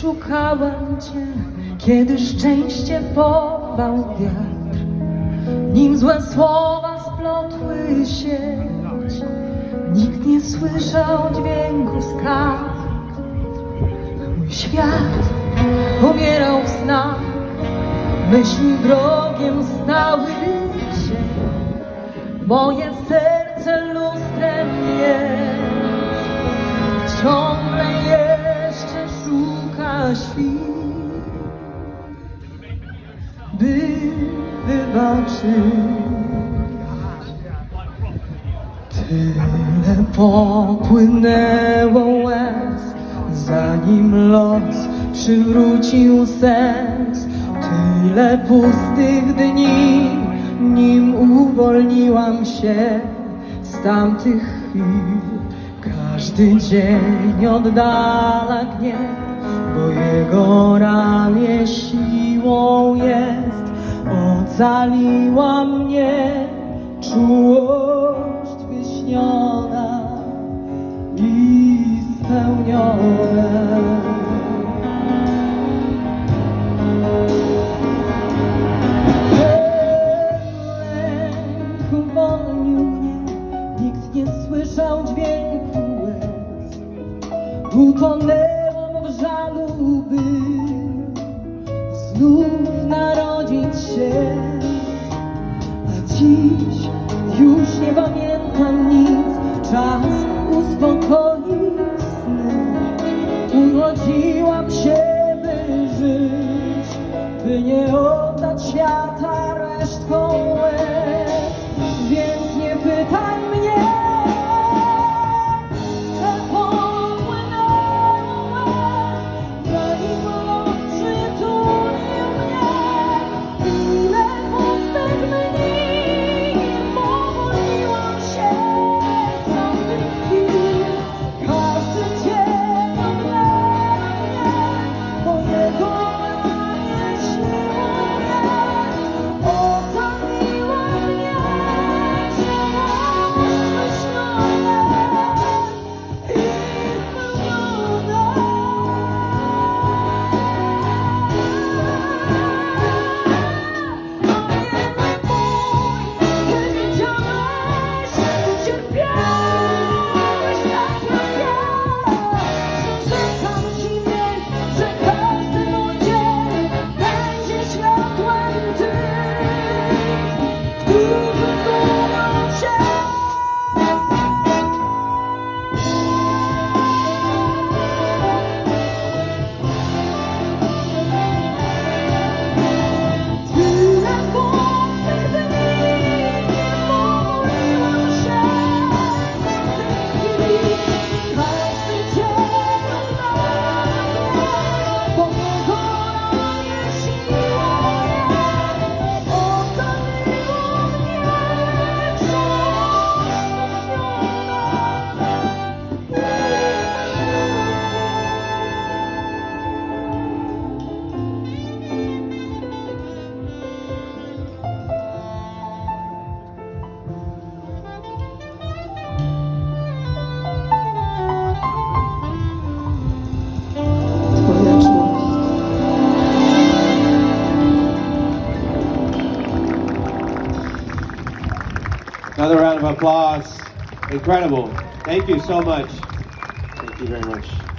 Szukałem cię, kiedy szczęście porwał wiatr, nim złe słowa splotły się. Nikt nie słyszał dźwięku skarg. Mój świat umierał w snach, myśli wrogiem stały się. Moje serce lustrem jest, świt, by wybaczyć. Tyle popłynęło łez, zanim los przywrócił sens. Tyle pustych dni, nim uwolniłam się z tamtych chwil. Każdy dzień oddala gniew, bo jego ramię siłą jest. Ocaliła mnie czułość wyśniona i spełniona. Nikt nie słyszał dźwięku łez. Utonęłam w żalu, znów narodzić się. A dziś już nie pamiętam nic, czas uspokoić sny. Urodziłam się, by żyć, by nie oddać świata resztką łez. Another round of applause. Incredible. Thank you so much. Thank you very much.